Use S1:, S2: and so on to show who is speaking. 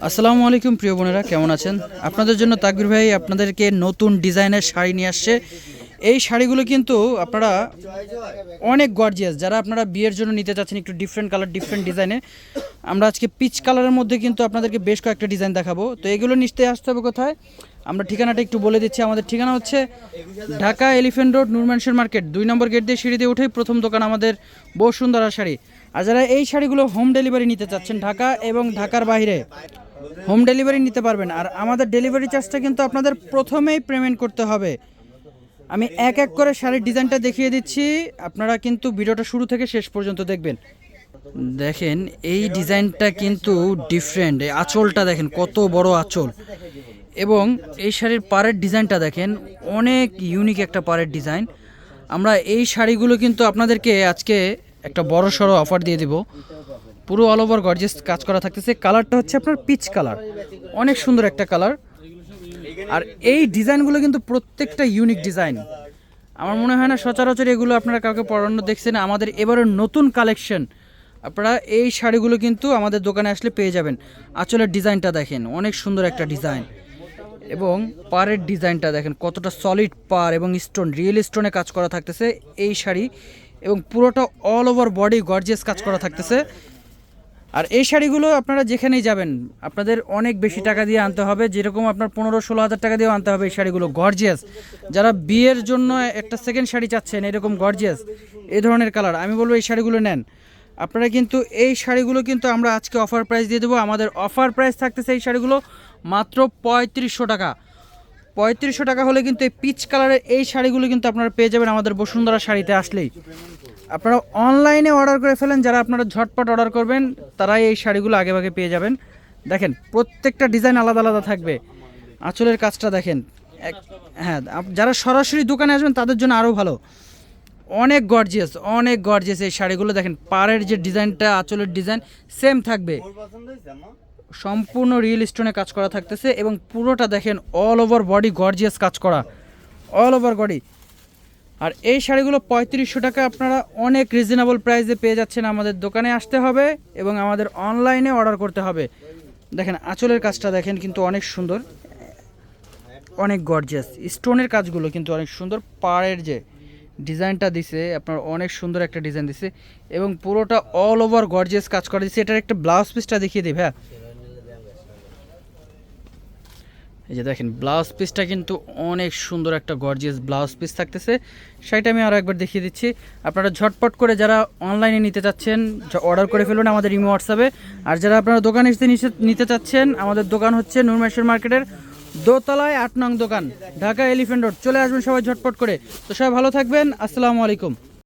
S1: আসসালামু আলাইকুম, প্রিয় বোনেরা, কেমন আছেন? আপনাদের জন্য তাকবির ভাই আপনাদেরকে নতুন ডিজাইনের শাড়ি নিয়ে আসছে। এই শাড়িগুলো কিন্তু আপনারা অনেক গর্জিয়াস যারা আপনারা বিয়ের জন্য নিতে চাচ্ছেন একটু ডিফারেন্ট কালার ডিফারেন্ট ডিজাইনে আমরা আজকে পিচ কালারের মধ্যে কিন্তু আপনাদেরকে বেশ কয়েকটা ডিজাইন দেখাবো। তো এগুলো নিশ্চয়ই আসতে হবে কোথায়? আমরা ঠিকানাটা একটু বলে দিচ্ছি। আমাদের ঠিকানা হচ্ছে ঢাকা এলিফেন্ট রোড নুরম্যানসের মার্কেট, দুই নম্বর গেট দিয়ে সিঁড়ি দিয়ে উঠেই প্রথম দোকান আমাদের বসুন্ধরা শাড়ি। আর যারা এই শাড়িগুলো হোম ডেলিভারি নিতে চাচ্ছেন ঢাকা এবং ঢাকার বাইরে হোম ডেলিভারি নিতে পারবেন। আর আমাদের ডেলিভারি চার্জটা কিন্তু আপনাদের প্রথমেই পেমেন্ট করতে হবে। আমি এক এক করে শাড়ির ডিজাইনটা দেখিয়ে দিচ্ছি। আপনারা কিন্তু ভিডিওটা শুরু থেকে শেষ পর্যন্ত দেখবেন। দেখেন, এই ডিজাইনটা কিন্তু ডিফারেন্ট এই আঁচলটা দেখেন, কত বড় আঁচল। এবং এই শাড়ির পাড়ের ডিজাইনটা দেখেন, অনেক ইউনিক একটা পাড়ের ডিজাইন। আমরা এই শাড়িগুলো কিন্তু আপনাদেরকে আজকে একটা বড় সড়ো অফার দিয়ে দিব। পুরো অল ওভার গর্জেস কাজ করা থাকতেছে। কালারটা হচ্ছে আপনার পিচ কালার অনেক সুন্দর একটা কালার আর এই ডিজাইনগুলো কিন্তু প্রত্যেকটা ইউনিক ডিজাইন আমার মনে হয় না সচরাচর এগুলো আপনারা কাউকে পড়ানো দেখছেন। আমাদের এবারের নতুন কালেকশন আপনারা এই শাড়িগুলো কিন্তু আমাদের দোকানে আসলে পেয়ে যাবেন। আঁচলের ডিজাইনটা দেখেন, অনেক সুন্দর একটা ডিজাইন। এবং পাড়ের ডিজাইনটা দেখেন, কতটা সলিড পার এবং স্টোন রিয়েল স্টোনে কাজ করা থাকতেছে। এই শাড়ি এবং পুরোটা অল ওভার বডি গর্জিয়াস কাজ করা থাকতেছে। আর এই শাড়িগুলো আপনারা যেখানেই যাবেন, আপনাদের অনেক বেশি টাকা দিয়ে আনতে হবে। যেরকম আপনার পনেরো ষোলো হাজার টাকা দিয়েও আনতে হবে এই শাড়িগুলো গর্জিয়াস যারা বিয়ের জন্য একটা সেকেন্ড শাড়ি চাচ্ছেন, এরকম গর্জিয়াস এই ধরনের কালার আমি বলব এই শাড়িগুলো নেন। আপনারা কিন্তু এই শাড়িগুলো কিন্তু আমরা আজকে অফার প্রাইস দিয়ে দেবো। আমাদের অফার প্রাইস থাকতেছে এই শাড়িগুলো মাত্র পঁয়ত্রিশশো টাকা। পঁয়ত্রিশশো টাকা হলে কিন্তু এই পিচ কালারের এই শাড়িগুলো কিন্তু আপনারা পেয়ে যাবেন আমাদের বসুন্ধরা শাড়িতে আসলেই। আপনারা অনলাইনে অর্ডার করে ফেলেন, যারা আপনারা ঝটপট অর্ডার করবেন, তারাই এই শাড়িগুলো আগে ভাগে পেয়ে যাবেন। দেখেন, প্রত্যেকটা ডিজাইন আলাদা আলাদা থাকবে। আঁচলের কাজটা দেখেন, এক হ্যাঁ যারা সরাসরি দোকানে আসবেন, তাদের জন্য আরও ভালো। অনেক গর্জিয়াস অনেক গর্জিয়াস এই শাড়িগুলো। দেখেন, পাড়ের যে ডিজাইনটা আঁচলের ডিজাইন সেম থাকবে। সম্পূর্ণ রিয়েল স্টোনে কাজ করা থাকতেছে এবং পুরোটা দেখেন অল ওভার বডি গর্জিয়াস কাজ করা। অল ওভার বডি আর এই শাড়িগুলো পঁয়ত্রিশশো টাকা আপনারা অনেক রিজনেবল প্রাইসে পেয়ে যাচ্ছেন আমাদের দোকানে আসতে হবে এবং আমাদের অনলাইনে অর্ডার করতে হবে। দেখেন আঁচলের কাজটা দেখেন কিন্তু অনেক সুন্দর। অনেক গর্জিয়াস স্টোনের কাজগুলো কিন্তু অনেক সুন্দর। পাড়ের যে ডিজাইনটা দিছে, আপনার অনেক সুন্দর একটা ডিজাইন দিছে এবং পুরোটা অল ওভার গর্জিয়াস কাজ করা দিছে। এটার একটা ব্লাউজ পিসটা দেখিয়ে দিই হ্যাঁ এই যে দেখেন ব্লাউজ পিসটা কিন্তু অনেক সুন্দর একটা গর্জিয়াস ব্লাউজ পিস থাকতেছে। সেটা আমি আরও একবার দেখিয়ে দিচ্ছি। আপনারা ঝটপট করে যারা অনলাইনে নিতে চাচ্ছেন অর্ডার করে ফেলুন আমাদের ইমো হোয়াটসঅ্যাপে আর যারা আপনারা দোকানে এসে নিতে চাচ্ছেন, আমাদের দোকান হচ্ছে নুরমেশ্বর মার্কেটের দোতলায় আট নং দোকান, ঢাকা এলিফেন্ট রোড। চলে আসবেন সবাই ঝটপট করে। তো সবাই ভালো থাকবেন, আসসালামু আলাইকুম।